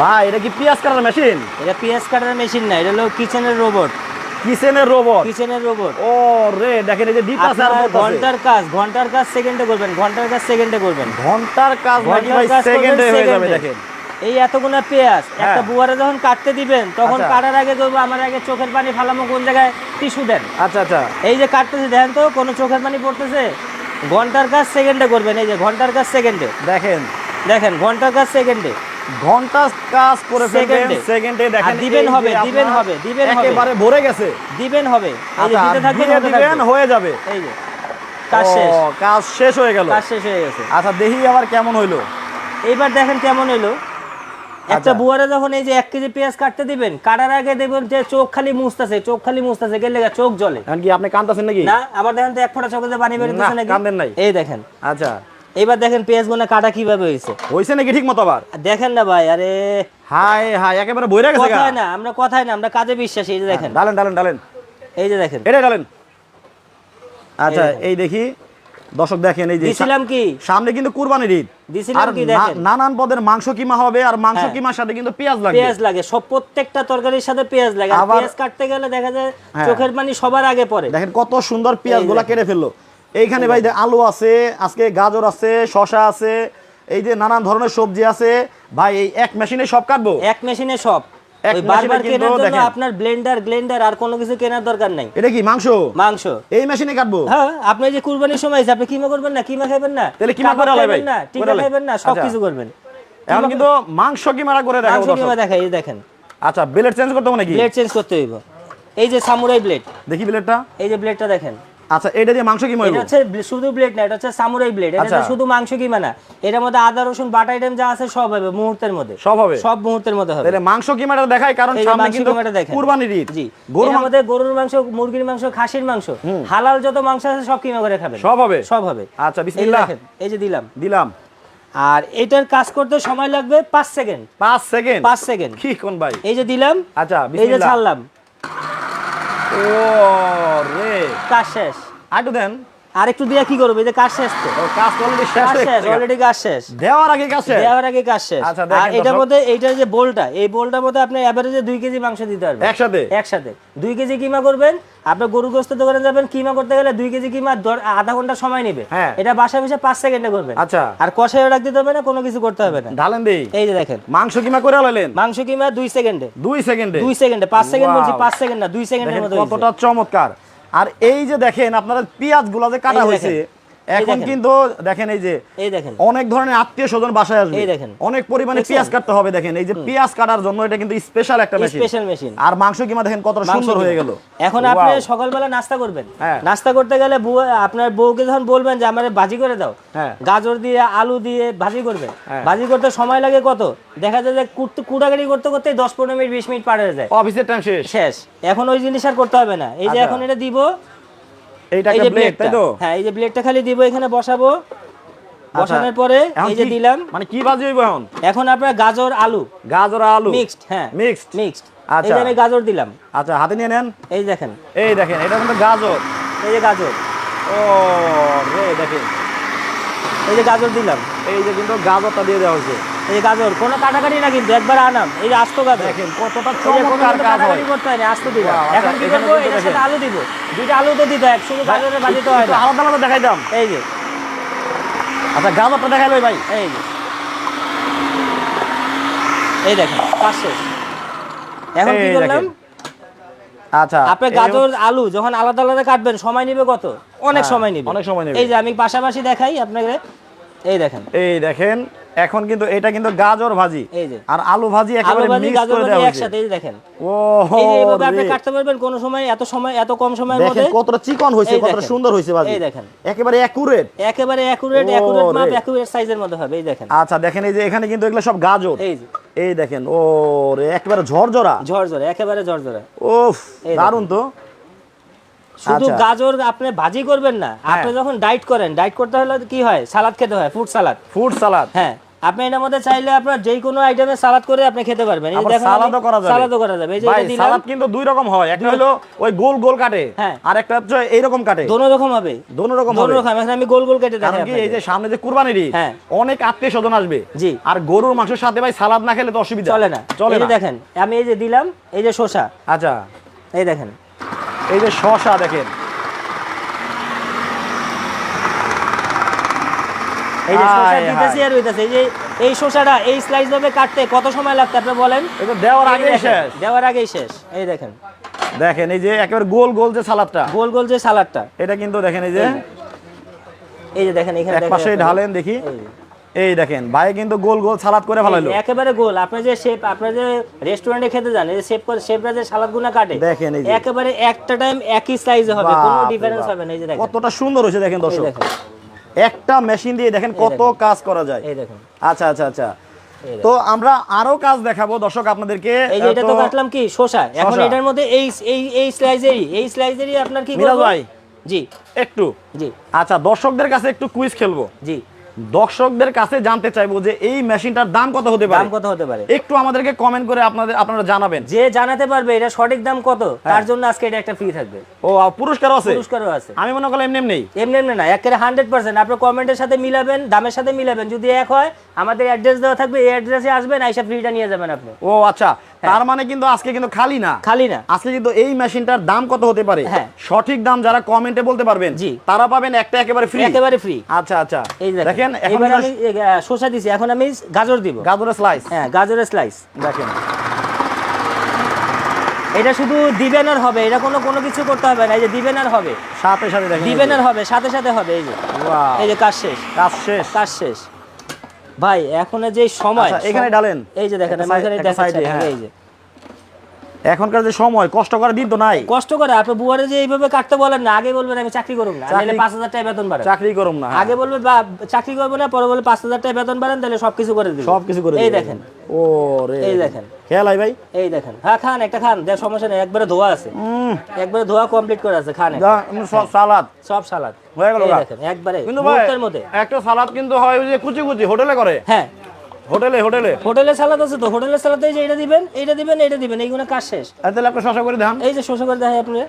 ভাই এটা কি পেঁয়াজ কাটার মেশিন? এটা পেঁয়াজ কাটার মেশিন না এটা হলো কিচেনের রোবট। কিচেনের রোবট? কিচেনের রোবট। ও রে দেখেন এই যে ডিপ আছে। ঘণ্টার কাজ ঘণ্টার কাজ সেকেন্ডে করবেন ঘণ্টার কাজ সেকেন্ডে করবেন। ঘণ্টার কাজ নাকি ভাই সেকেন্ডে হয়ে যাবে দেখেন। এই এতগুলো পেঁয়াজ একটা হ্যাঁ। বুয়ারে যখন কাটতে দিবেন তখন আচ্ছা। কাটার আগে করব আমার আগে চোখের পানি ফালামো কোন জায়গায়? টিস্যু দেন। আচ্ছা আচ্ছা। এই যে কাটতেছে দেখেন তো কোনো চোখের পানি পড়তেছে? ঘণ্টার কাজ সেকেন্ডে করবেন এই যে ঘণ্টার কাজ সেকেন্ডে দেখেন। দেখেন ঘণ্টার কাজ সেকেন্ডে ঘণ্টা কাজ করে সেকেন্ডে। দেখেন দিবেন হবে, দিবেন হবে, দিবেন হবে। একেবারে ভরে গেছে। দিবেন হবে। আচ্ছা দিতে দিবেন হয়ে যাবে। এই যে কাজ শেষ। কাজ শেষ হয়ে গেল। কাজ শেষ হয়ে গেছে। আচ্ছা দেখি আবার কেমন হইল। এইবার দেখেন কেমন এলো একটা আচ্ছা। বুয়ারে যখন এই যে এক কেজি পেঁয়াজ কাটতে দিবেন কাটার আগে দেখবেন যে চোখ খালি মুছতেছে চোখ খালি মুছতেছে গেলে চোখ জ্বলে। এখন কি আপনি কান্তাছেন নাকি? না আবার দেখেন তো এক ফোঁটা চোখে পানি না, নাকি? কান্দেন নাই। এই দেখেন। আচ্ছা। এইবার দেখেন পেঁয়াজ গুনা কাটা কীভাবে হয়েছে। হইছে নাকি ঠিক মতো আবার? দেখেন না ভাই আরে হাই হাই একেবারে বইরা গেছে গা। কথায় না আমরা কথায় না আমরা কাজে বিশ্বাসী এই যে দেখেন। ডালেন ডালেন ডালেন। এই যে দেখেন। এটা ডালেন। আচ্ছা এই দেখি দর্শক দেখেন এই যে দিছিলাম কি? সামনে কিন্তু কুরবানির ঈদ। দিছিলাম কি দেখেন? নানান পদের মাংস কিমা হবে আর মাংস হ্যাঁ। কিমার সাথে কিন্তু পেঁয়াজ লাগবে। পেঁয়াজ লাগে সব প্রত্যেকটা তরকারির সাথে পেঁয়াজ লাগে। আর পেঁয়াজ কাটতে গেলে দেখা যায় হ্যাঁ। চোখের পানি সবার আগে পড়ে। দেখেন কত সুন্দর পেঁয়াজগুলা কেটে ফেলল। এইখানে ভাই আলু আছে আজকে গাজর আছে শশা আছে এই যে নানান ধরনের সবজি আছে ভাই এই এক মেশিনে সব কাটবো? এক মেশিনে সব। এক ওই মেশিনে বারবার কেনার জন্য আপনার ব্লেন্ডার গ্লেন্ডার আর কোনো কিছু কেনার দরকার নাই। এটা কি মাংস? মাংস। এই মেশিনে কাটবো? হ্যাঁ আপনি যে কুরবানির সময় আছে আপনি কিমা করবেন না? কিমা খাবেন না? তাহলে কিমা কাবাব করে ভাই? না টিকা খাবেন না সব আচ্ছা। কিছু করবেন। এখন কিন্তু মাংস কিমারা করে দেখাবো মাংস কিমা দেখাই এই দেখেন। আচ্ছা ব্লেড চেঞ্জ করতে হবে নাকি? ব্লেড চেঞ্জ করতে হইব। এই যে সামুরাই ব্লেড দেখি ব্লেডটা এই যে ব্লেডটা দেখেন। আচ্ছা এটা দিয়ে মাংস কিমা এটা হচ্ছে শুধু ব্লেড না এটা হচ্ছে সামুরাই ব্লেড এটা আচ্ছা। শুধু মাংস কিমা না। এটার মধ্যে আদা রসুন বাটা আইটেম যা আছে সব হবে মুহূর্তের মধ্যে। সব হবে? সব মুহূর্তের মধ্যে হবে। তাহলে মাংস কিমাটা কারণ সামনে কিন্তু কুরবানির ঈদ। জি। গরু এর মাংস মধ্যে গরুর মাংস মুরগির মাংস খাসির মাংস হালাল যত মাংস আছে সব কিমা করে খাবেন। সব হবে? সব হবে। আচ্ছা এই যে বিসমিল্লাহ এই যে দিলাম। দিলাম। আর এটার কাজ করতে সময় লাগবে পাঁচ সেকেন্ড। পাঁচ সেকেন্ড? পাঁচ সেকেন্ড। কি কোন ভাই? এই যে দিলাম আচ্ছা এই যে ছাড়লাম। ও রে কাজ শেষ। আইটু দেন। আর একটু দিয়ে কি করবে? এই যে কাজ শেষ তো। কাজ অলরেডি শেষ শেষ অলরেডি কাজ শেষ। দেওয়ার আগে কাজ শেষ? দেওয়ার আগে কাজ শেষ। আচ্ছা, আর এটার মধ্যে এইটার যে বোলটা এই বোলটার মধ্যে আপনি এভারেজে দুই কেজি মাংস দিতে পারবেন। একসাথে? একসাথে। দুই কেজি কিমা করবেন? আপনি গরু গোস্ত দোকানে যাবেন কিমা করতে গেলে দুই কেজি কিমা আধা ঘণ্টা সময় নেবে। হ্যাঁ। এটা বাসা বসে পাঁচ সেকেন্ডে করবেন। আচ্ছা। আর কষাই রাখ দিতে হবে না কোনো কিছু করতে হবে না। ঢালেন দেই। এই যে দেখেন। মাংস কিমা করে আলালেন? মাংস কিমা দুই সেকেন্ডে। দুই সেকেন্ডে? দুই সেকেন্ডে পাঁচ সেকেন্ড বলছি পাঁচ সেকেন্ড না দুই সেকেন্ডের মতো কতটা চমৎকার। আর এই যে দেখেন আপনারা পেঁয়াজগুলা যে কাটা হয়েছে এখন কিন্তু দেখেন এই যে এই দেখেন। অনেক ধরনের আত্মীয় স্বজন বাসায় আসবে। এই দেখেন। অনেক পরিমাণে পেঁয়াজ কাটতে হবে দেখেন। এই যে পেঁয়াজ কাটার জন্য এটা কিন্তু স্পেশাল একটা মেশিন স্পেশাল মেশিন আর মাংস কিমা দেখেন মাংস সুন্দর হয়ে গেল। এখন আপনি সকালবেলা নাস্তা করবেন। হ্যাঁ। নাস্তা করতে গেলে আপনার বউকে যখন বলবেন যে আমার ভাজি করে দাও। হ্যাঁ। গাজর দিয়ে আলু দিয়ে ভাজি করবেন। হ্যাঁ। ভাজি করতে সময় লাগে কত? দেখা যায় যে কুট- কুড়াগাড়ি করতে করতে দশ পনেরো মিনিট বিশ মিনিট পার হয়ে যায়। অফিসের টাইম শেষ। শেষ। এখন ওই জিনিস আর করতে হবে না। এই যে আচ্ছা। এখন এটা দিব এইটা একটা ব্লেড তাই তো হ্যাঁ এই যে ব্লেডটা খালি দিব এখানে বসাবো। আচ্ছা। বসানোর পরে এই যে দিলাম। মানে কি বাজি হইব এখন? এখন আপনার গাজর আলু। গাজর আলু। মিক্সড হ্যাঁ মিক্সড মিক্সড আচ্ছা। আমি গাজর দিলাম। আচ্ছা হাতে নিয়ে নেন। এই দেখেন। এই দেখেন এটা কিন্তু গাজর। এই যে গাজর। ও রে দেখেন। এই যে গাজর দিলাম এই যে কিন্তু গাজরটা দিয়ে দেওয়া হয়েছে। এই গাজর কোনো কাটাকাটি না কিন্তু একবার আনাম এই যে আস্ত গাজর। দেখেন কতটা চমৎকার কাজ হয় করতে হয় না আস্ত Wow, আচ্ছা, এখন কি করব? এটার সাথে আলু দিব। দুইটা আলু তো দিতে হয় শুধু গাজরের ভাজিতে হয় না। আলাদা আলাদা দেখাইতাম এই যে। আচ্ছা গাজরটা দেখাইলো ভাই। এই যে। এই দেখেন শেষ এখন কি করলাম। আচ্ছা আপনি গাজর আলু যখন আলাদা আলাদা কাটবেন সময় নেবে কত? অনেক হ্যাঁ, সময় নেবে। অনেক সময় নেবে। এই যে আমি পাশাপাশি দেখাই আপনাকে এই দেখেন। এই দেখেন এখন কিন্তু এটা কিন্তু গাজর ভাজি এই যে। আর আলু ভাজি একেবারে মিক্স করে দেওয়া হয়েছে। একসাথে এই দেখেন। ও এই এইভাবে আপনি কাটতে পারবেন কোন সময় এত সময় এত কম সময়ের মধ্যে। কতটা চিকন এই কতটা সুন্দর হয়েছে ভাজি। এই দেখেন। একেবারে অ্যাকুরেট একেবারে অ্যাকুরেট ও অ্যাকুরেট মাপ রে। অ্যাকুরেট সাইজের মধ্যে হবে এই দেখেন। আচ্ছা দেখেন এই যে এখানে কিন্তু এগুলো সব গাজর। এই যে। এই দেখেন ও রে একেবারে ঝরঝরা। ঝরঝরা একেবারে ঝরঝরা। ওফ দারুণ তো। শুধু আচ্ছা। গাজর আপনি ভাজি করবেন না হ্যাঁ। আপনি যখন ডাইট করেন ডাইট করতে হলে কি হয়? সালাদ খেতে হয় ফুড সালাদ ফুড সালাদ হ্যাঁ। আপনি এটার মধ্যে চাইলে আপনার যে কোনো আইটেমে সালাদ করে আপনি খেতে পারবেন। এই সালাদও করা যাবে। সালাদও করা যাবে। এই যে এটা দিলাম। সালাদ কিন্তু দুই রকম হয়। একটা হলো ওই গোল গোল কাটে হ্যাঁ। আর একটা হচ্ছে এইরকম কাটে। দোনো রকম হবে। দোনো রকম দোনো হবে। রকম। এখন আমি গোল গোল কেটে দেখাই এই যে সামনে যে কুরবানির ঈদ হ্যাঁ। অনেক আত্মীয় স্বজন আসবে। জি। আর গরুর মাংসের সাথে ভাই সালাদ না খেলে তো অসুবিধা। চলে না। চলে এই না। দেখেন আমি এই যে দিলাম এই যে শসা। আচ্ছা। এই দেখেন। এই যে শশা দেখেন। এই যে শসা দিতেছি আর হইতাছে এই যে এই শসাটা এই স্লাইস ভাবে কাটতে কত সময় লাগতে আপনি বলেন। তো দেওয়ার আগেই শেষ। দেওয়ার আগেই শেষ। এই দেখেন। দেখেন এই যে একেবারে গোল গোল যে সালাদটা। গোল গোল যে সালাদটা। এটা কিন্তু দেখেন এই যে এই যে। দেখেন এখানে এক পাশে ঢালেন দেখি। এই। দেখেন ভাই কিন্তু গোল গোল সালাদ করে ভালো একেবারে গোল। আপনি যে শেপ আপনি যে রেস্টুরেন্টে খেতে যান এই শেপ করে শেপরা যে সালাদ গুনা কাটে দেখেন এই যে। একেবারে একটা টাইম একই সাইজে হবে কোনো ডিফারেন্স হবে না। এই যে দেখেন। কতটা সুন্দর হয়েছে দেখেন দর্শক। একটা মেশিন দিয়ে দেখেন কত কাজ করা যায়। এই দেখুন। আচ্ছা আচ্ছা আচ্ছা। তো আমরা আরও কাজ দেখাবো দর্শক আপনাদেরকে। এই যে এটা তো কাটলাম কি? শোষা এখন এটার মধ্যে এই এই এই স্লাইজেরই এই স্লাইজেরই আপনার কি মিরাজ ভাই। জি। একটু। জি। আচ্ছা দর্শকদের কাছে একটু কুইজ খেলব। জি। দর্শকদের কাছে জানতে চাইব যে এই মেশিনটার দাম কত হতে পারে? দাম কত হতে পারে? একটু আমাদেরকে কমেন্ট করে আপনাদের আপনারা জানাবেন। যে জানাতে পারবে এটা সঠিক দাম কত তার জন্য আজকে এটা একটা ফ্রি থাকবে। ও পুরস্কারও আছে? পুরস্কারও আছে। আমি মনে করলাম এমনি এমনি। এমনি এমনি না একেবারে হান্ড্রেড পার্সেন্ট আপনার কমেন্টের সাথে মিলাবেন দামের সাথে মিলাবেন। যদি এক হয় আমাদের অ্যাড্রেস দেওয়া থাকবে এই অ্যাড্রেসে আসবেন আইসা ফ্রিটা নিয়ে যাবেন আপনি। ও আচ্ছা। তার মানে কিন্তু আজকে কিন্তু খালি না। খালি না। আজকে কিন্তু এই মেশিনটার দাম কত হতে পারে? হ্যাঁ। সঠিক দাম যারা কমেন্টে বলতে পারবেন জি। তারা পাবেন একটা একেবারে ফ্রি একেবারে ফ্রি আচ্ছা আচ্ছা। এই দেখেন এখন এবার আমি শসা দিছি এখন আমি গাজর দিব। গাজরের স্লাইস হ্যাঁ গাজরের স্লাইস দেখেন। এটা শুধু দিবেন আর হবে এটা কোনো কোনো কিছু করতে হবে না এই যে দিবেন আর হবে। সাথে সাথে দেখেন দিবেন আর হবে সাথে সাথে হবে এই যে। এই যে কাজ শেষ। কাজ শেষ। কাজ শেষ। ভাই এখন যে সময় আচ্ছা, এখানে ডালেন। এই যে দেখেন আমি এখানে দেখাচ্ছি হ্যাঁ। এই যে এখনকার যে সময় কষ্ট করার দিন তো নাই। কষ্ট করে আপনি বুয়ারে যে এইভাবে কাটতে বলেন না আগে বলবেন আমি চাকরি করুন না তাহলে পাঁচ হাজার টাকা বেতন বাড়ান চাকরি করুম না হ্যাঁ। আগে বলবে বা চাকরি করব না পরে বলবে পাঁচ হাজার টাকা বেতন বাড়ান তাহলে সবকিছু করে দিবে। সব কিছু করে এই দেখেন। ও রে। এই দেখেন। খেয়াল ভাই। এই দেখেন। হ্যাঁ খান একটা খান দেখ সমস্যা নেই একবারে ধোয়া আছে। একবারে ধোয়া কমপ্লিট করে আছে খান সব সালাদ। সব সালাদ। হয়ে গেল একবারে কিন্তু মধ্যে। একটা সালাদ কিন্তু হয় ওই যে কুচি কুচি হোটেলে করে। হ্যাঁ। হোটেলে হোটেলে। হোটেলের সালাদ আছে তো হোটেলের সালাদে যে এটা দিবেন এইটা দিবেন এইটা দিবেন এইগুলো কাজ শেষ। তাহলে আপনি শশা করে দেন। এই যে শোষা করে দেখাই আপনি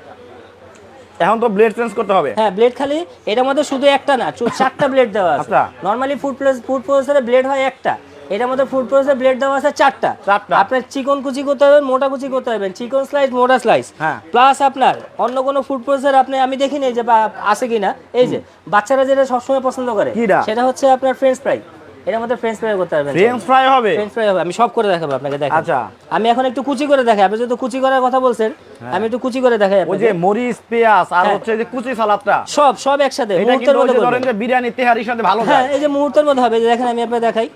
এখন তো ব্লেড চেঞ্জ করতে হবে। হ্যাঁ ব্লেড খালি এটার মধ্যে শুধু একটা না চারটা ব্লেড দেওয়া আছে। নরমালি ফুড প্লেস ফুড প্রসেসরে ব্লেড হয় একটা। এটার মধ্যে ফুড প্রসেসরে ব্লেড দেওয়া আছে চারটা। চারটা। আপনার চিকন কুচি করতে হবে মোটা কুচি করতে হবে। চিকন স্লাইস মোটা স্লাইস হ্যাঁ। প্লাস আপনার অন্য কোনো ফুড প্রসেসর আপনি আমি দেখিনি যে আছে কিনা। এই যে বাচ্চারা যেটা সবসময় পছন্দ করে? সেটা হচ্ছে আপনার ফ্রেঞ্চ ফ্রাই এটার মধ্যে ফ্রেঞ্চ ফ্রাই করতে পারবেন। ফ্রেঞ্চ ফ্রাই হবে? ফ্রেঞ্চ ফ্রাই হবে আমি সব করে দেখাবো আপনাকে দেখেন। আচ্ছা। আমি এখন একটু কুচি করে দেখাই আপনি যেহেতু কুচি করার কথা বলছেন আমি একটু কুচি করে দেখাই ওই যে মরিচ পেঁয়াজ আর হ্যাঁ। হচ্ছে যে কুচি সালাদটা। সব সব একসাথে মুহূর্তের মধ্যে ধরেন যে বিরিয়ানি তেহারির সাথে ভালো হ্যাঁ এই যে মুহূর্তের মধ্যে হবে দেখেন আমি আপনাকে দেখাই।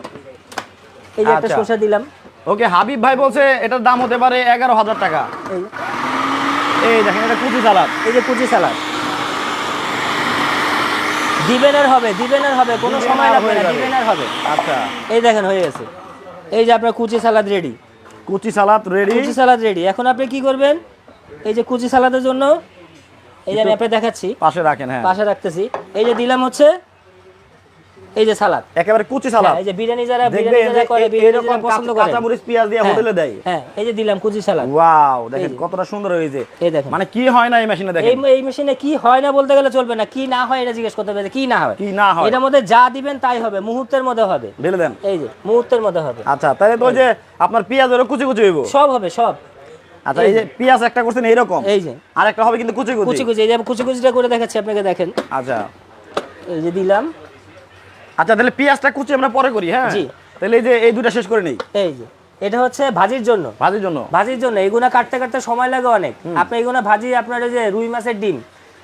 এই যে একটা আচ্ছা। শসা দিলাম। ওকে হাবিব ভাই বলছে এটার দাম হতে পারে এগারো হাজার টাকা। এই দেখেন এটা কুচি সালাদ। এই যে কুচি সালাদ। দিবেনের হবে দিবেনের হবে কোনো সময় লাগবে না। দিবেনের হবে। আচ্ছা। এই দেখেন হয়ে গেছে। এই যে আপনার কুচি সালাদ রেডি কুচি সালাদ রেডি কুচি সালাদ রেডি এখন আপনি কি করবেন? এই যে কুচি সালাদের জন্য এই যে আমি আপনাকে দেখাচ্ছি। পাশে রাখেন হ্যাঁ। পাশে রাখতেছি। এই যে দিলাম হচ্ছে এই যে সালাদ। একেবারে কুচি সালাদ। হ্যাঁ, এই যে বিরিয়ানি যারা বিরিয়ানি যারা করে বিরিয়ানি এরকম যারা পছন্দ করে। কাঁচা মরিচ পেঁয়াজ দিয়ে হ্যাঁ, হোটেলে দেয়। হ্যাঁ এই যে দিলাম কুচি সালাদ। ওয়াও দেখেন কতটা সুন্দর হয়েছে। এই দেখেন। মানে কি হয় না এই মেশিনে দেখেন? এই মেশিনে কি হয় না বলতে গেলে চলবে না। কি না হয় এটা জিজ্ঞেস করতে হবে কি না হয়। কি না হয়। এটার মধ্যে যা দিবেন তাই হবে মুহূর্তের মধ্যে হবে। ঢেলে দেন। এই যে মুহূর্তের মধ্যে হবে। আচ্ছা তাহলে তো যে আপনার পেঁয়াজ ওরকম কুচি কুচি হইব? সব হবে সব। আচ্ছা এই যে পেঁয়াজ একটা করছেন এইরকম। এই যে। আর একটা হবে কিন্তু কুচি কুচি। কুচি কুচি এই যে কুচি কুচিটা করে দেখাচ্ছি আপনাকে দেখেন। আচ্ছা। এই যে দিলাম। আচ্ছা তাহলে পেঁয়াজটা কুচি আমরা পরে করি হ্যাঁ? জি। তাহলে এই যে এই দুটা শেষ করে নেই? এই যে এটা হচ্ছে ভাজির জন্য। ভাজির জন্য? ভাজির জন্য এইগুলা কাটতে কাটতে সময় লাগে অনেক। আপনি এইগুলো ভাজি আপনার যে রুই মাছের ডিম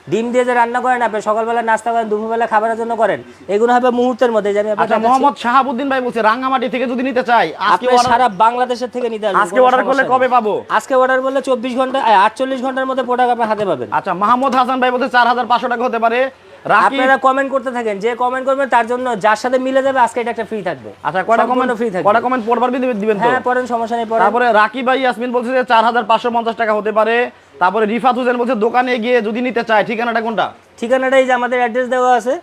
ডিম দিয়ে যে রান্না করেন আপনি সকালবেলা নাস্তা করেন দুপুরবেলা খাবারের জন্য করেন এগুলো হবে মুহূর্তের মধ্যে যে আমি আচ্ছা মোহাম্মদ শাহাবুদ্দিন ভাই বলছে রাঙ্গামাটি থেকে যদি নিতে চাই আজকে আপনি সারা বাংলাদেশের থেকে নিতে আসবেন আজকে অর্ডার করলে কবে পাবো? আজকে অর্ডার করলে চব্বিশ ঘণ্টা আটচল্লিশ ঘণ্টার মধ্যে প্রোডাক্ট আপনার হাতে পাবেন। আচ্ছা মাহমুদ হাসান ভাই বলছে চার হাজার পাঁচশো টাকা হতে পারে। আপনারা কমেন্ট করতে থাকেন যে কমেন্ট করবেন তার জন্য যার সাথে মিলে যাবে আজকে এটা একটা ফ্রি থাকবে। আচ্ছা কয়টা কমেন্ট ফ্রি থাকবে। কয়টা কমেন্ট পড়বার দিবেন দিবেন তো? হ্যাঁ পড়েন সমস্যা নেই তারপরে রাকিব ভাই ইয়াসমিন বলছে যে চার হাজার পাঁচশো পঞ্চাশ টাকা হতে পারে। তারপরে রিফাত হোসেন বলছে দোকানে গিয়ে যদি নিতে চায় ঠিকানাটা কোনটা? ঠিকানাটা এই যে আমাদের অ্যাড্রেস দেওয়া আছে।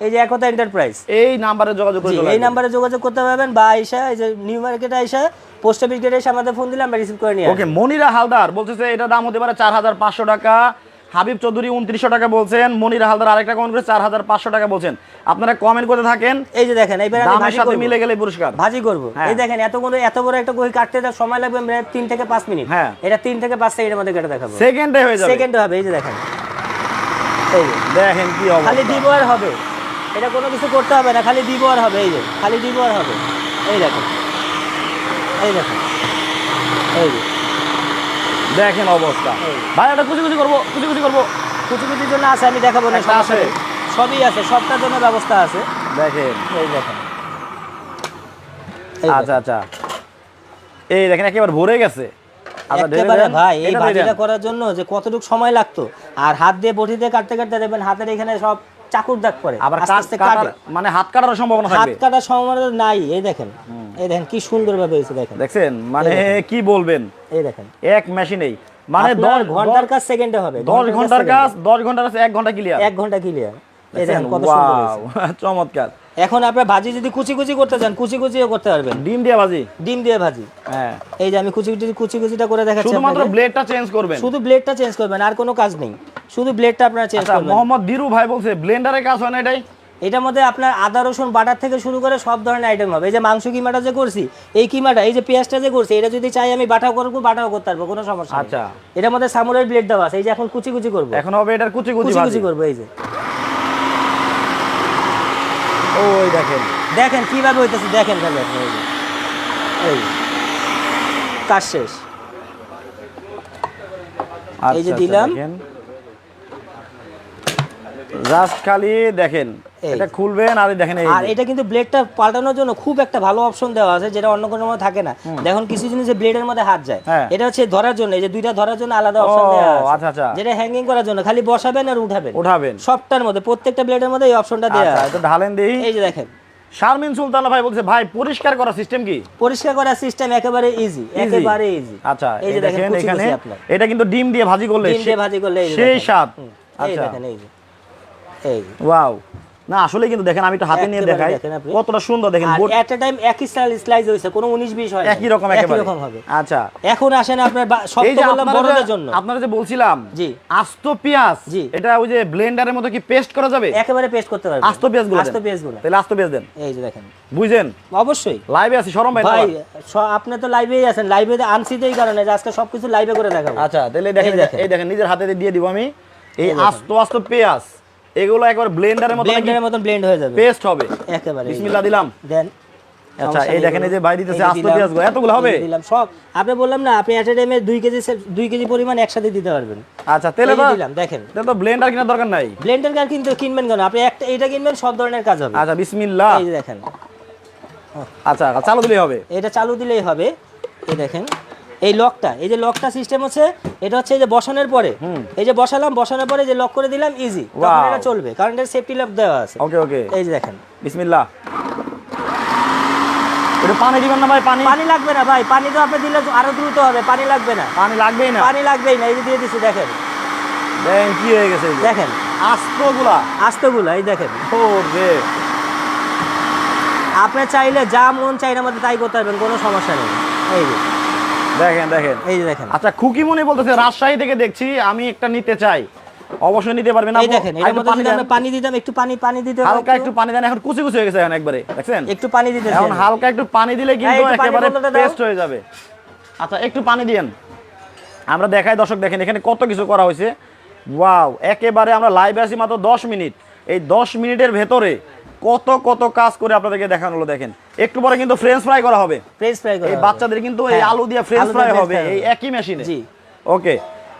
এই যে একতা এন্টারপ্রাইজ এই নাম্বারে যোগাযোগ করে জি এই। নাম্বারে যোগাযোগ করতে পারবেন বা আইসা এই যে নিউ মার্কেটে আইসা পোস্ট অফিস গেটে এসে আমাদের ফোন দিলে আমরা রিসিভ করে নিয়ে ওকে মনিরা হালদার বলতেছে এটা দাম হতে পারে চার হাজার পাঁচশো টাকা। হাবিব চৌধুরী উনত্রিশশো টাকা বলছেন মনির হালদার আরেকটা কমেন্ট করে চার হাজার পাঁচশো টাকা বলছেন। আপনারা কমেন্ট করতে থাকেন এই যে দেখেন এইবার আমি দামের সাথে মিলে গেলে পুরস্কার। ভাজি করব। হ্যাঁ। এই দেখেন এত বড় এত বড় একটা কই কাটতে যা সময় লাগবে মানে তিন থেকে পাঁচ মিনিট। হ্যাঁ। এটা তিন থেকে পাঁচ সেকেন্ডের মধ্যে কেটে দেখাবো। সেকেন্ডে হয়ে যাবে। সেকেন্ড হবে এই যে দেখেন। এই দেখেন কি হবে খালি দিব আর হবে। এটা কোনো কিছু করতে হবে না খালি দিব আর হবে এই যে। খালি দিব আর হবে। এই দেখেন। এই দেখেন। এই যে। দেখেন অবস্থা। ভাই এটা কুচি কুচি করব কুচি কুচি করব। কুচি কুচির জন্য আছে আমি দেখাবো না আছে? সবই আছে সবটার জন্য ব্যবস্থা আছে। দেখেন। এই দেখেন। আচ্ছা আচ্ছা। এই দেখেন একেবারে ভরে গেছে। আচ্ছা, একেবারে ভাই এই ভাজিটা করার জন্য যে কতটুকু সময় লাগতো। আর হাত দিয়ে বটি দিয়ে কাটতে কাটতে দেখবেন হাতের এখানে সব চাকুর দাগ পড়ে আবার কাটার মানে হাত কাটার সম্ভাবনা হাত কাটার সম্ভাবনা নাই এই দেখেন। এই দেখেন কি সুন্দর ভাবে হয়েছে দেখেন। দেখছেন? মানে কি বলবেন? এই দেখেন। এক মেশিনেই। মানে আপনার দশ ঘণ্টার কাজ সেকেন্ডে হবে। দশ ঘণ্টার কাজ দশ ঘণ্টার কাজ এক ঘণ্টা ক্লিয়ার এক ঘণ্টা ক্লিয়ার এই দেখেন কত সুন্দর হয়েছে। চমৎকার। এখন আপনার ভাজি যদি কুচি কুচি করতে চান কুচি কুচিও করতে পারবেন। ডিম দিয়ে ভাজি? ডিম দিয়ে ভাজি। হ্যাঁ। এই যে আমি কুচি কুচি কুচি কুচিটা করে দেখাচ্ছি শুধুমাত্র। ব্লেডটা চেঞ্জ করবেন। শুধু ব্লেডটা চেঞ্জ করবেন আর কোনো কাজ নেই। শুধু ব্লেডটা আপনারা চেঞ্জ আচ্ছা করবেন। মোহাম্মদ দিরু ভাই বলছে ব্লেন্ডারে কাজ হয় না এটাই? এটার মধ্যে আপনার আদা রসুন বাটার থেকে শুরু করে সব ধরনের আইটেম হবে। এই যে মাংস কিমাটা যে করছি এই কিমাটা এই যে পেঁয়াজটা যে করছি এটা যদি চাই আমি বাটাও করব বাটাও করতে পারব কোনো সমস্যা আচ্ছা। এটার মধ্যে সামুরের ব্লেড দেওয়া আছে এই যে এখন কুচি কুচি করব। এখন হবে এটার কুচি কুচি কুচি করব এই যে। ওই দেখেন। দেখেন কীভাবে হইতেছে দেখেন আপনি এই। কাজ শেষ। এই যে আচ্ছা, দিলাম। জাস্ট খালি দেখেন এটা খুলবেন আর দেখেন আর এটা কিন্তু ব্লেডটা পাল্টানোর জন্য খুব একটা ভালো অপশন দেওয়া আছে যেটা অন্য কোনো মধ্যে থাকে না। দেখুন কিছু জিনিস ব্লেডের মধ্যে হাত যায়। হ্যাঁ। এটা হচ্ছে ধরার জন্য এই যে দুইটা ধরার জন্য আলাদা অপশন দেওয়া আছে। আচ্ছা আচ্ছা। যেটা হ্যাঙ্গিং করার জন্য খালি বসাবেন আর উঠাবেন। উঠাবেন। সবটার মধ্যে প্রত্যেকটা ব্লেডের মধ্যে এই অপশনটা দেওয়া আচ্ছা আছে। ঢালেন দেই এই যে দেখেন। শারমিন সুলতানা ভাই বলছে ভাই পরিষ্কার করার সিস্টেম কি? পরিষ্কার করার সিস্টেম একেবারে ইজি একেবারে ইজি আচ্ছা এই যে দেখেন এখানে এটা কিন্তু ডিম দিয়ে ভাজি করলে ডিম দিয়ে ভাজি করলে সেই স্বাদ। আচ্ছা। দেখেন এই যে। এই। ওয়াও না আসলে কিন্তু দেখেন আমি একটু হাতে নিয়ে দেখাই। কতটা সুন্দর দেখেন এট টাইম একই স্টাইল হয়েছে কোনো উনিশ বিশ হয় একই রকম একেবারে। রকম হবে। আচ্ছা। এখন আসেন আপনার বা- সব তো বললাম বড়দের জন্য। আপনারা যে বলছিলাম জি। আস্ত পেঁয়াজ জি। এটা ওই যে ব্লেন্ডারের মতো কি পেস্ট করা যাবে? একেবারে পেস্ট করতে পারবেন। আস্ত পেঁয়াজগুলো আস্ত পেঁয়াজগুলো তাহলে আস্ত পেঁয়াজ দেন। এই যে দেখেন। বুঝছেন অবশ্যই। লাইভে আছি শরম ভাই ভাই আপনি তো লাইভেই আছেন লাইভে আনছি তো এই কারণে যে আজকে সবকিছু লাইভে করে দেখাবো। আচ্ছা তাহলে দেখেন এই দেখেন। নিজের হাতে দিয়ে দিব আমি। এই। আস্ত আস্ত পেঁয়াজ। এগুলো একবার ব্লেন্ডারের মতো ব্লেন্ডারের মতন ব্লেন্ড হয়ে যাবে। পেস্ট হবে। একেবারে। বিসমিল্লাহ দিলাম। দেন। আচ্ছা এই দেখেন এই যে। ভাই দিতেছে আস্ত পেঁয়াজ এতগুলো হবে? দিলাম সব। আপনি বললাম না আপনি এট এ টাইমে দুই কেজি সে- দুই কেজি পরিমাণ একসাথে দিতে পারবেন। আচ্ছা এই তো দিলাম দেখেন। তাহলে তো ব্লেন্ডার কেনার দরকার নাই। ব্লেন্ডার কার কিন্তু কিনবেন কেন? আপনি একটা এটা কিনবেন সব ধরনের কাজ হবে। আচ্ছা বিসমিল্লাহ। এই যে দেখেন। আচ্ছা চালু দিলেই হবে। এটা চালু দিলেই হবে। এই দেখেন। এই লকটা এই যে লকটা সিস্টেম হচ্ছে এটা হচ্ছে এই যে বসানোর পরে। এই যে বসালাম বসানোর পরে যে লক করে দিলাম ইজি তখন এটা চলবে কারণ এটা সেফটি লক দেওয়া আছে। ওকে ওকে এই যে দেখেন। বিসমিল্লাহ। এটা পানি দিবেন না ভাই পানি? পানি লাগবে না ভাই পানি তো আপনি দিলে আরও দ্রুত হবে পানি লাগবে না। পানি লাগবেই না। পানি লাগবেই না এই যে দিয়ে দিচ্ছি দেখেন। দেখেন কি হয়ে গেছে দেখেন। আস্তগুলা। আস্তগুলা এই দেখেন। ও রে। আপনি চাইলে যা মন চাই না মধ্যে তাই করতে পারবেন কোনো সমস্যা নেই। এই যে। দেখেন দেখেন। এই যে দেখেন। আচ্ছা খুকি মনে বলতেছে রাজশাহী থেকে দেখছি আমি একটা নিতে চাই। অবশ্যই নিতে পারবেন এই দেখেন মধ্যে যদি আমরা পানি দিতাম একটু পানি পানি দিতে হালকা একটু পানি দেন এখন কুচি কুচি হয়ে গেছে এখন একবারে দেখছেন? একটু পানি দিতে এখন হালকা একটু পানি দিলে কিন্তু একেবারে পেস্ট হয়ে যাবে। আচ্ছা একটু পানি দিয়েন। আমরা দেখাই দর্শক দেখেন এখানে কত কিছু করা হয়েছে। ওয়াও একেবারে আমরা লাইভে আছি মাত্র দশ মিনিট। এই দশ মিনিটের ভেতরে কত কত কাজ করে আপনাদেরকে দেখানো হলো দেখেন। একটু পরে কিন্তু ফ্রেঞ্চ ফ্রাই করা হবে। ফ্রেঞ্চ ফ্রাই করা এই বাচ্চাদের কিন্তু এই হ্যাঁ, আলু দিয়ে ফ্রেঞ্চ ফ্রাই হবে এই একই মেশিনে জি। ওকে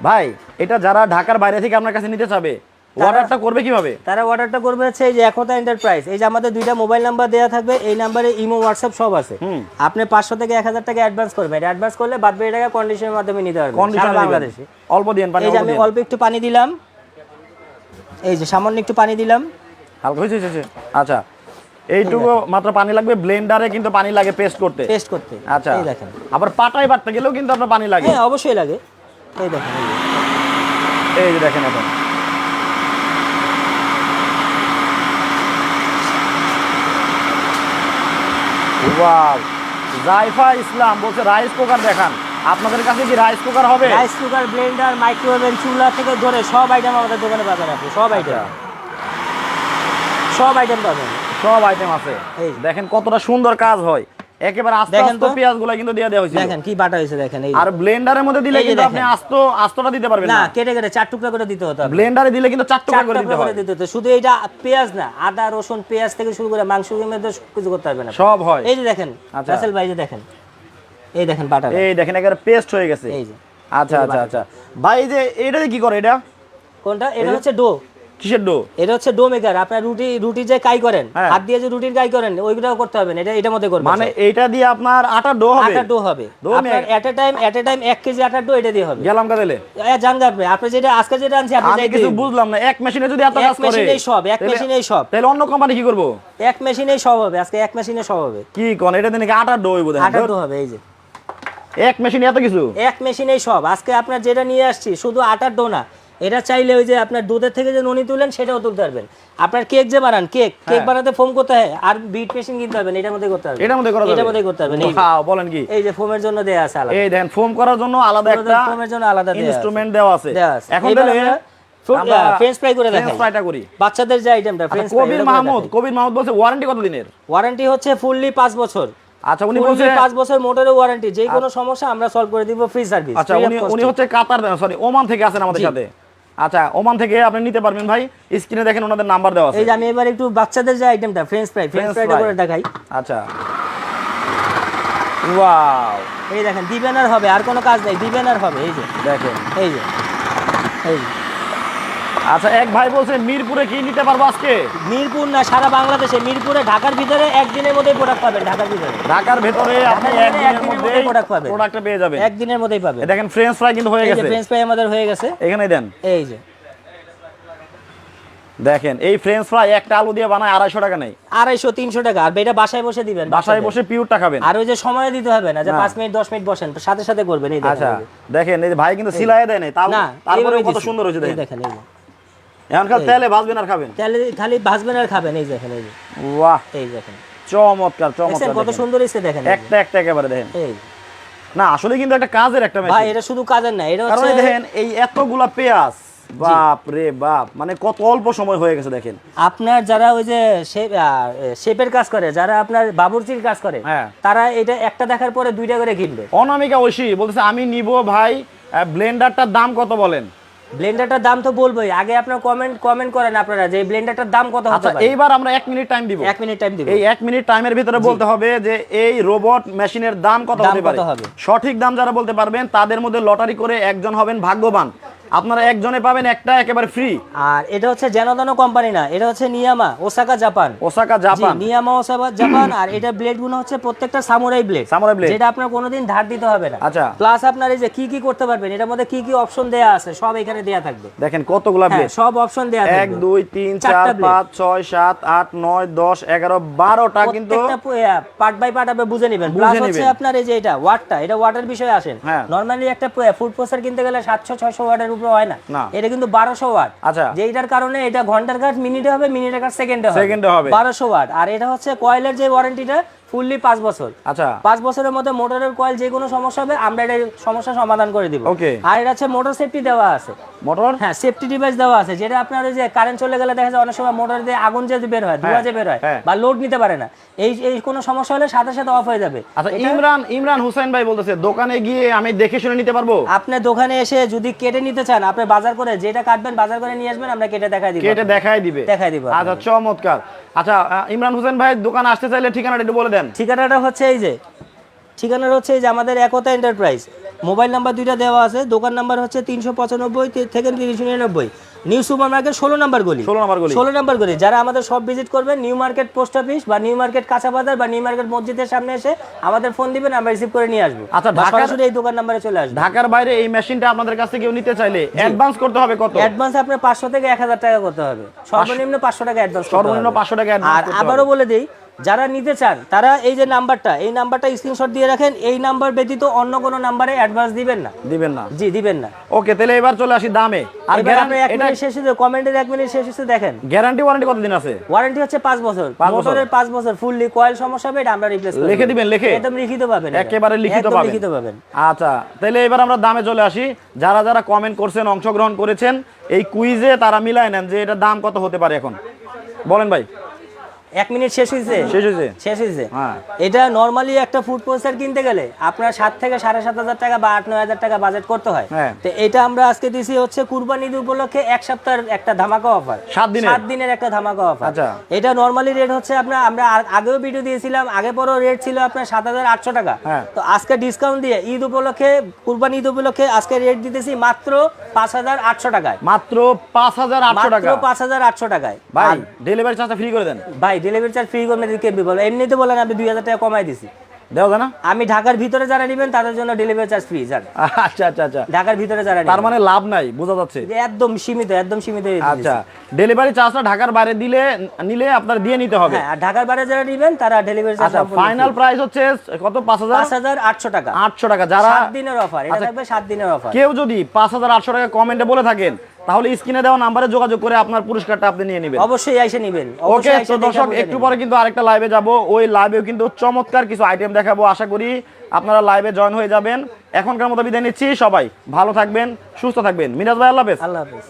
ভাই এটা যারা ঢাকার বাইরে থেকে আপনার কাছে নিতে চাবে অর্ডারটা করবে কীভাবে? তারা অর্ডারটা করবে হচ্ছে এই যে একতা এন্টারপ্রাইজ এই যে আমাদের দুইটা মোবাইল নাম্বার দেওয়া থাকবে এই নাম্বারে ইমো হোয়াটসঅ্যাপ সব আছে। আপনি পাঁচশো থেকে এক হাজার টাকা অ্যাডভান্স করবেন। এটা অ্যাডভান্স করলে বাদ বাকি টাকা কন্ডিশনের মাধ্যমে নিতে পারবেন। কন্ডিশন বাংলাদেশে। অল্প দিন পানি এই যে অল্প আমি অল্প একটু পানি দিলাম। এই যে সামান্য একটু পানি দিলাম। হালকা হয়েছে। আচ্ছা এইটুকু মাত্র পানি লাগবে ব্লেন্ডারে কিন্তু পানি লাগে পেস্ট করতে। পেস্ট করতে। আচ্ছা। এই দেখেন। আবার পাটাই পাটতে গেলেও কিন্তু আপনার পানি লাগে। হ্যাঁ অবশ্যই লাগে। এই দেখেন এই যে দেখেন এখন। ওয়াও। জাইফা ইসলাম বলছে রাইস কুকার দেখান। আপনাদের কাছে কি রাইস কুকার হবে? রাইস কুকার ব্লেন্ডার মাইক্রোওয়েভ চুলা থেকে ধরে সব আইটেম আমাদের দোকানে আচ্ছা। পাবেন আপনি সব আইটেম সব আইটেম পাবেন। সব আইটেম আছে। দেখেন কতটা সুন্দর কাজ হয়। একেবারে আস্তে আস্তে তো। পেঁয়াজগুলা কিন্তু দিয়ে দেওয়া হয়েছে দেখেন কি বাটা হয়েছে দেখেন এই আর ব্লেন্ডারের মধ্যে দিলে কিন্তু আপনি আস্ত আস্তটা দিতে পারবেন না কেটে কেটে চার টুকরা করে দিতে হতো। ব্লেন্ডারে দিলে কিন্তু চার টুকরা করে দিতে হয়। দিতে হতো। শুধু এটা পেঁয়াজ না আদা রসুন পেঁয়াজ থেকে শুরু করে মাংস মধ্যে কিছু করতে পারবেন। সব হয়। এই যে দেখেন আচ্ছা। রাসেল ভাই যে দেখেন। এই দেখেন বাটা এই দেখেন একেবারে পেস্ট হয়ে গেছে। এই যে। আচ্ছা আচ্ছা আচ্ছা। ভাই যে এটা কি করে এটা? কোনটা? এটা হচ্ছে ডো কিসের ডো এটা হচ্ছে ডো মেকার আপনার রুটি রুটি যে কাই করেন হ্যাঁ। হাত দিয়ে যে রুটির কাই করেন ওইগুলোও করতে হবে এটা এটার মধ্যে করবেন মানে এইটা দিয়ে আপনার আটা ডো হবে? আটা ডো হবে। আপনার at a time at a time এক কেজি আটার ডো এটা দিয়ে হবে। গেলাম কাদেলে? এ জানগা আপনি আপনি যেটা আজকে যেটা আনছি আপনি আমি কিছু বুঝলাম না এক মেশিনে যদি এত কাজ করে মেশিনেই সব এক মেশিনেই সব। তাহলে অন্য কোম্পানি কি করব? এক মেশিনেই সব হবে আজকে এক মেশিনে সব হবে। কি কোন এটা দিয়ে নাকি আটার ডো হইব আটার ডো হবে এই যে। এক মেশিনে এত কিছু? এক মেশিনেই সব আজকে আপনার যেটা নিয়ে আসছি শুধু আটার ডো না এটা চাইলে ওই যে আপনার দুধের থেকে যে ননি তুলেন সেটাও তুলতে পারবেন। আপনার কেক যে বানান কেক কেক হ্যাঁ। বানাতে ফোম করতে হয় আর বিট মেশিন কিনতে হবে এটার মধ্যে করতে হবে। এটার মধ্যে করা যাবে। এটার মধ্যে করতে হবে এই যে- Wow, বলেন কি? এই যে ফোমের জন্য দেয়া আছে আলাদা। এই দেখেন ফোম করার জন্য আলাদা একটা ফোমের জন্য আলাদা দেয়া আছে। ইনস্ট্রুমেন্ট দেওয়া আছে। দেয়া আছে। এখন তাহলে আমরা ফ্রু- ফ্রেঞ্চ ফ্রাই করে ফ্রেঞ্চ দেখাই। ফ্রাইটা করি। বাচ্চাদের যে আইটেমটা আচ্ছা, ফ্রেঞ্চ কবির মাহমুদ কবির মাহমুদ বলছে ওয়ারেন্টি কত দিনের? ওয়ারেন্টি হচ্ছে ফুললি পাঁচ বছর। আচ্ছা উনি বলছে পাঁচ বছর মোটরের ওয়ারেন্টি যে কোনো সমস্যা আমরা সলভ করে দিব ফ্রি সার্ভিস আচ্ছা উনি উনি হচ্ছে কাতার সরি ওমান থেকে আছেন আমাদের সাথে। আচ্ছা ওমান থেকে আপনি নিতে পারবেন ভাই। স্ক্রিনে দেখেন ওনাদের নাম্বার দেওয়া আছে। এই যে আমি এবার একটু বাচ্চাদের যে আইটেমটা ফ্রেঞ্চ ফ্রাই ফ্রেঞ্চ ফ্রাইটা করে দেখাই। আচ্ছা। ওয়াও এই দেখেন দিবেন আর হবে আর কোনো কাজ নাই দিবেন আর হবে এই যে। দেখেন। এই যে এই যে। আচ্ছা এক ভাই বলছে মিরপুরে কি নিতে পারব আজকে? মিরপুর না সারা বাংলাদেশে। মিরপুরে ঢাকার ভিতরে একদিনের মধ্যেই প্রোডাক্ট পাবেন ঢাকার ভিতরে। ঢাকার ভেতরে আপনি একদিনের মধ্যে মধ্যে product পাবেন। প্রোডাক্টটা পেয়ে যাবেন। একদিনের মধ্যেই পাবেন। দেখেন ফ্রেঞ্চ ফ্রাই কিন্তু হয়ে গেছে। ফ্রেঞ্চ ফ্রাই আমাদের হয়ে গেছে। এখানে দেন। এই যে। দেখেন এই ফ্রেঞ্চ ফ্রাই একটা আলু দিয়ে বানায় আড়াইশো টাকা নেই। আড়াইশো তিনশো টাকা। আর এটা বাসায় বসে দিবেন বাসায়। বসে। পিউরটা খাবেন। আর ওই যে সময় দিতে হবে না যে পাঁচ মিনিট দশ মিনিট বসেন তো সাথে সাথে করবেন এই দেখেন। আচ্ছা এই দেখেন এই ভাই কিন্তু সিলাই দেয় না তারপরে কত সুন্দর হয়েছে দেখেন। দেখেন এই এখনকার তেলে ভাজবেন আর খাবেন? তাহলে খালি ভাজবেন আর খাবেন এই দেখেন এই যে। বাহ। এই দেখেন। চমৎকার চমৎকার কত সুন্দর এসে দেখেন একটা একটা একেবারে দেখেন। এই। না আসলে কিন্তু একটা কাজের একটা ভাই এটা শুধু কাজের না এটা হচ্ছে দেখেন এই এতগুলা পেঁয়াজ বাপ রে বাপ মানে কত অল্প সময় হয়ে গেছে দেখেন। আপনার যারা ওই যে শেপের কাজ করে যারা আপনার বাবুর্চির কাজ করে হ্যাঁ। তারা এটা একটা দেখার পরে দুইটা করে কিনবে। অনামিকা ঐশী বলতেছে আমি নিব ভাই ব্লেন্ডারটার দাম কত বলেন? ব্লেন্ডারটার দাম তো বলবোই। আগে আপনার কমেন্ট কমেন্ট করেন আপনারা যে ব্লেন্ডারটার দাম কত হতে আচ্ছা পারে। এইবার আমরা 1 মিনিট টাইম দিব। 1 মিনিট টাইম দিব। এই 1 মিনিট টাইমের ভিতরে বলতে হবে যে এই রোবট মেশিনের দাম কত হতে পারে? সঠিক দাম যারা বলতে পারবেন তাদের মধ্যে লটারি করে একজন হবেন ভাগ্যবান। আপনারা একজনে পাবেন একটা একেবারে ফ্রি আর এটা হচ্ছে জেনদানো কোম্পানি না এটা হচ্ছে নিয়ামা Osaka Japan. Osaka Japan. নিয়ামা Osaka Japan আর এটা ব্লেডগুলো হচ্ছে প্রত্যেকটা সামুরাই ব্লেড Samurai blade। যেটা আপনার কোনোদিন ধার দিতে হবে না। আচ্ছা। প্লাস আপনার এই যে কি কি করতে পারবেন এটার মধ্যে কি কি অপশন দেয়া আছে সব এখানে দেয়া থাকবে। দেখেন কতগুলা হ্যাঁ ব্লেড সব অপশন দেয়া থাকবে। দুই তিন চারটা চার blade। পাঁচ ছয় সাত আট নয় দশ এগারো বারোটা কিন্তু পার্ট বাই পার্ট আপনি বুঝে নেবেন। প্লাস হচ্ছে আপনার এই যে এটা ওয়াটটা এটা ওয়াটের বিষয়ে আসেন। হ্যাঁ। নরমালি একটা ফুড প্রসেসর কিনতে গেলে সাতশো ছয়শো ওয়াটের উপরে হয় না। এটা কিন্তু বারোশো ওয়াট আচ্ছা। যেটার কারণে এটা ঘণ্টার কাজ মিনিটে হবে মিনিটের কাজ সেকেন্ডে হবে সেকেন্ডে হবে। বারোশো ওয়াট আর এটা হচ্ছে কয়েলের যে ওয়ারেন্টিটা ফুললি পাঁচ বছর। আচ্ছা। পাঁচ বছরের মধ্যে মোটরের কয়েল যে কোনো সমস্যা হবে আমরা এটা সমস্যা সমাধান করে দিব। Okay. আর এটা হচ্ছে মোটর সেফটি দেওয়া আছে। মোটর হ্যাঁ সেফটি ডিভাইস দেওয়া আছে যেটা আপনার ওই যে কারেন্ট চলে গেলে দেখা যায় অনেক সময় মোটর দিয়ে আগুন যে বের হয় ধোঁয়া যে বের হয় হ্যাঁ। বা লোড নিতে পারে না। এই এই কোনো সমস্যা হলে সাথে সাথে অফ হয়ে যাবে। আচ্ছা ইমরান ইমরান হুসাইন ভাই বলতেছে দোকানে গিয়ে আমি দেখে শুনে নিতে পারব? আপনি দোকানে এসে যদি কেটে নিতে চান আপনি বাজার করে যেটা কাটবেন বাজার করে নিয়ে আসবেন আমরা কেটে দেখাই দিব কেটে দেখাই দিবে? দেখাই দিব আচ্ছা চমৎকার। আচ্ছা ইমরান হোসেন ভাই দোকান আসতে চাইলে ঠিকানাটা একটু বলে দেন ঠিকানাটা হচ্ছে এই যে ঠিকানাটা হচ্ছে এই যে আমাদের একতা এন্টারপ্রাইজ। মোবাইল নাম্বার দুইটা দেওয়া আছে দোকান নাম্বার হচ্ছে তিনশো পঁচানব্বই থেকে তিনশো নিরানব্বই। নিউ সুপার মার্কেট ষোলো নাম্বার গলি। ষোলো নম্বর গলি। ষোলো নাম্বার গলি। যারা আমাদের সব ভিজিট করবেন নিউ মার্কেট পোস্ট অফিস বা নিউ মার্কেট কাঁচা বাজার বা নিউ মার্কেট মসজিদের সামনে এসে আমাদের ফোন দিবেন আমরা রিসিভ করে নিয়ে আসব। আচ্ছা, ঢাকার- সরাসরি এই দোকান নাম্বারে চলে আসবে। ঢাকার বাইরে এই মেশিনটা আপনাদের কাছে কেউ নিতে চাইলে অ্যাডভান্স করতে হবে কত? অ্যাডভান্স আপনার পাঁচশো থেকে এক হাজার টাকা করতে হবে। সর্বনিম্ন পাঁচশো টাকা অ্যাডভান্স সর্বনিম্ন 500 টাকা আর আবারও বলে দিই যারা নিতে চান তারা এই যে নাম্বারটা এই নাম্বারটা স্ক্রিনশট দিয়ে রাখেন এই নাম্বার ব্যতীত অন্য কোনো নাম্বারে অ্যাডভান্স দিবেন না। দিবেন না? জি দিবেন না। ওকে তাহলে এবার চলে আসি দামে। আর আমরা এক মিনিট শেষে কমেন্টের এক মিনিট শেষে দেখেন। গ্যারান্টি ওয়ারেন্টি কতদিন আছে? ওয়ারেন্টি হচ্ছে পাঁচ বছর। পাঁচ বছর। মোটরের পাঁচ বছর ফুললি কয়েল সমস্যা হবে এটা আমরা রিপ্লেস লিখে দিবেন লিখে? একদম লিখিত পাবেন একেবারে লিখিত পাবেন। লিখিত পাবেন। আচ্ছা তাহলে এবার আমরা দামে চলে আসি। যারা যারা কমেন্ট করছেন অংশগ্রহণ করেছেন এই কুইজে তারা মিলায় নেন যে এটা দাম কত হতে পারে এখন। বলেন ভাই। এক মিনিট শেষ হয়েছে শেষ হয়েছে শেষ হয়েছে হ্যাঁ। এটা নর্মালি একটা ফুড প্রসেসর কিনতে গেলে আপনার সাত থেকে সাড়ে সাত হাজার টাকা বা আট নয় হাজার টাকা বাজেট করতে হয়। হ্যাঁ। তো এটা আমরা আজকে দিছি হচ্ছে কুরবানি ঈদ উপলক্ষে এক সপ্তাহের একটা ধামাকা অফার সাত দিনের? সাত দিনের একটা ধামাকা অফার আচ্ছা। এটা নর্মালি রেট হচ্ছে আপনার আমরা আগেও ভিডিও দিয়েছিলাম আগে পরও রেট ছিল আপনার সাত হাজার আটশো টাকা। হ্যাঁ। তো আজকে ডিসকাউন্ট দিয়ে ঈদ উপলক্ষে কুরবানি ঈদ উপলক্ষে আজকে রেট দিতেছি মাত্র পাঁচ হাজার আটশো টাকায়। মাত্র পাঁচ হাজার আটশো টাকা? পাঁচ হাজার আটশো টাকায়। ভাই ডেলিভারি চার্জটা ফ্রি করে দেন। ভাই ডেলিভারি চার্জ ফ্রি করে দিকে বলো? এমনিতে বলেন আমি দুই হাজার টাকা কমাই দিছি। যায় না। আমি ঢাকার ভিতরে যারা নেবেন তাদের জন্য ডেলিভারি চার্জ ফ্রি জান। আচ্ছা আচ্ছা আচ্ছা। ঢাকার ভিতরে যারা তার মানে লাভ নাই বোঝা যাচ্ছে। একদম সীমিত একদম সীমিত আচ্ছা ডেলিভারি চার্জটা ঢাকার বাইরে দিলে নিলে আপনার দিয়ে নিতে হবে। হ্যাঁ ঢাকার বাইরে যারা নেবেন তারা ডেলিভারি চার্জ আচ্ছা ফাইনাল প্রাইস হচ্ছে কত? পাঁচ হাজার? পাঁচ হাজার আটশো টাকা। আটশো টাকা যারা সাত দিনের অফার এটা থাকবে সাত দিনের অফার কেউ যদি পাঁচ হাজার আটশো টাকা কমেন্টে বলে থাকেন তাহলে স্ক্রিনে দেওয়া নাম্বারে যোগাযোগ করে আপনার পুরস্কারটা আপনি নিয়ে নেবেন। অবশ্যই এসে নেবেন। ওকে তো দর্শক একটু পরে কিন্তু আরেকটা লাইভে যাব। ওই লাইভেও কিন্তু চমৎকার কিছু আইটেম দেখাবো আশা করি আপনারা লাইভে জয়েন হয়ে যাবেন। এখনকার মতো বিদায় নিচ্ছি সবাই ভালো থাকবেন সুস্থ থাকবেন। মিরাজ ভাই আল্লাহ হাফেজ। আল্লাহ হাফেজ।